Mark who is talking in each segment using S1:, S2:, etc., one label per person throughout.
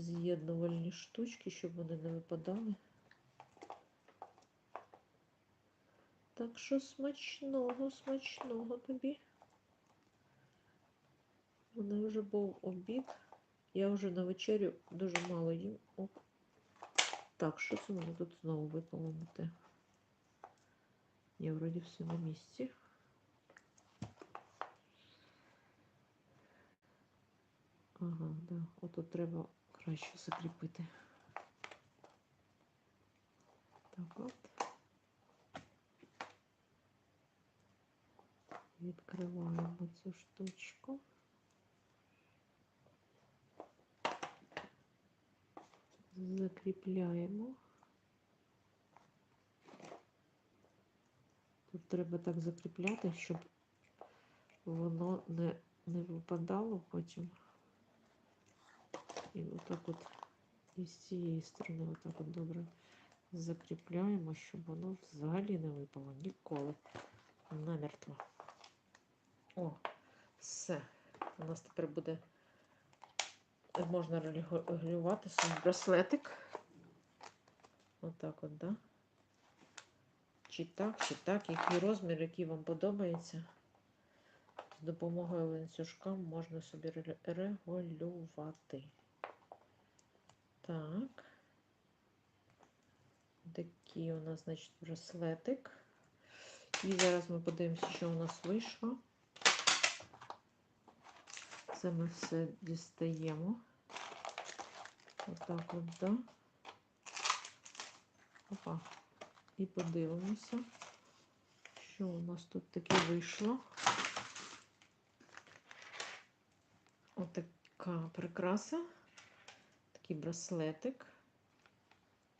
S1: з'єднувальні штучки, щоб вони не випадали. Так що смачного, смачного тобі. У мене вже був обід. Я вже на вечерю дуже мало їм. Оп. Так, що це мене тут знову випало? Я вроді все на місці. Ага, да. Ото треба краще закріпити. Так от. Відкриваємо цю штучку. Закріпляємо. Тут треба так закріпляти, щоб воно не, не випадало потім. І отак от і з цієї сторони отак от добре закріпляємо, щоб воно взагалі не випало ніколи намертво. О, все. У нас тепер буде можна регулювати свій браслетик. Отак от, да? Чи так, чи так, який розмір, який вам подобається. З допомогою ланцюжка можна собі регулювати. Так. Такий у нас, значить, браслетик. І зараз ми подивимося, що у нас вийшло. Це ми все дістаємо. Отак от, да. Опа. І подивимося, що у нас тут таке вийшло. Отака прикраса, такий браслетик,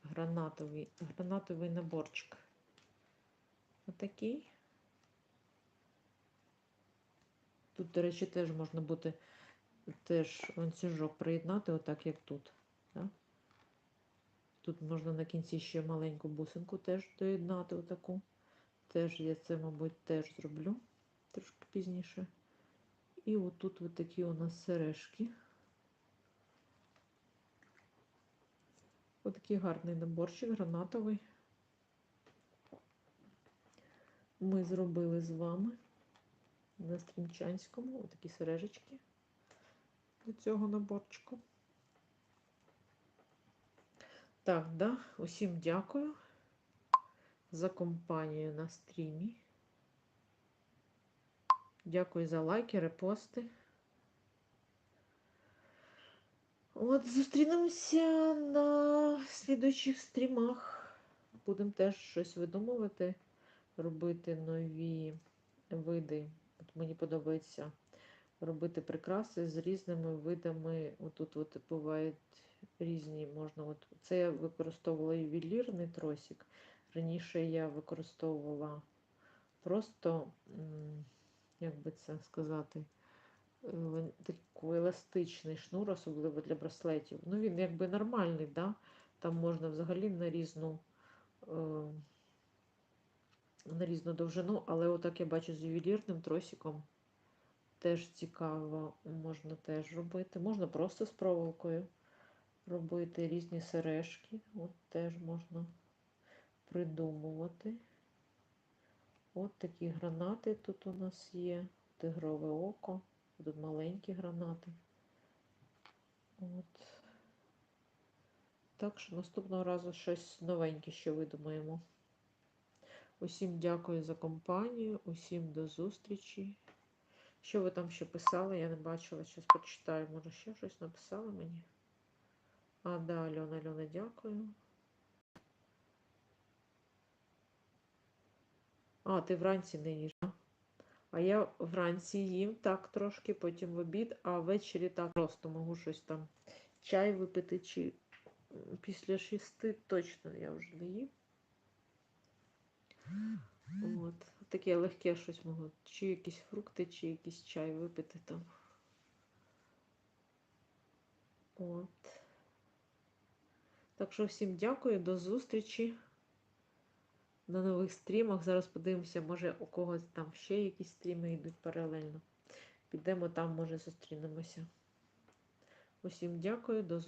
S1: гранатовий, гранатовий наборчик. Отакий. Тут, до речі, теж можна бути теж ланцюжок приєднати, отак, як тут. Да? Тут можна на кінці ще маленьку бусинку теж доєднати, отаку. Теж я це, мабуть, теж зроблю трошки пізніше. І отут от такі у нас сережки. Отакий гарний наборчик, гранатовий. Ми зробили з вами на Стрімчанському отакі сережечки до цього наборчику. Так, да, усім дякую за компанію на стрімі. Дякую за лайки, репости. От, зустрінемося на слідуючих стрімах. Будемо теж щось видумувати, робити нові види. От мені подобається робити прикраси з різними видами. Отут от бувають різні можна. От Це я використовувала ювелірний тросик. Раніше я використовувала просто, як би це сказати, такий еластичний шнур, особливо для браслетів. Ну, він якби нормальний, да? там можна взагалі на різну на різну довжину, але отак я бачу з ювелірним тросиком. Теж цікаво, можна теж робити. Можна просто з проволокою робити різні сережки. От теж можна придумувати. От такі гранати тут у нас є. Тигрове око. Тут маленькі гранати. От. Так що наступного разу щось новеньке ще видумаємо. Усім дякую за компанію, усім до зустрічі. Що ви там ще писали? Я не бачила, зараз почитаю. Може, ще щось написали мені? А, да, Альона, Альона, дякую. А, ти вранці не їж? А я вранці їм так трошки, потім в обід, а ввечері так просто можу щось там чай випити, чи після шести точно я вже не їм. От. Таке легке щось можу. Чи якісь фрукти, чи якийсь чай випити там. От. Так що всім дякую, до зустрічі на нових стрімах. Зараз подивимося, може у когось там ще якісь стріми йдуть паралельно. Підемо там, може, зустрінемося. Усім дякую, до.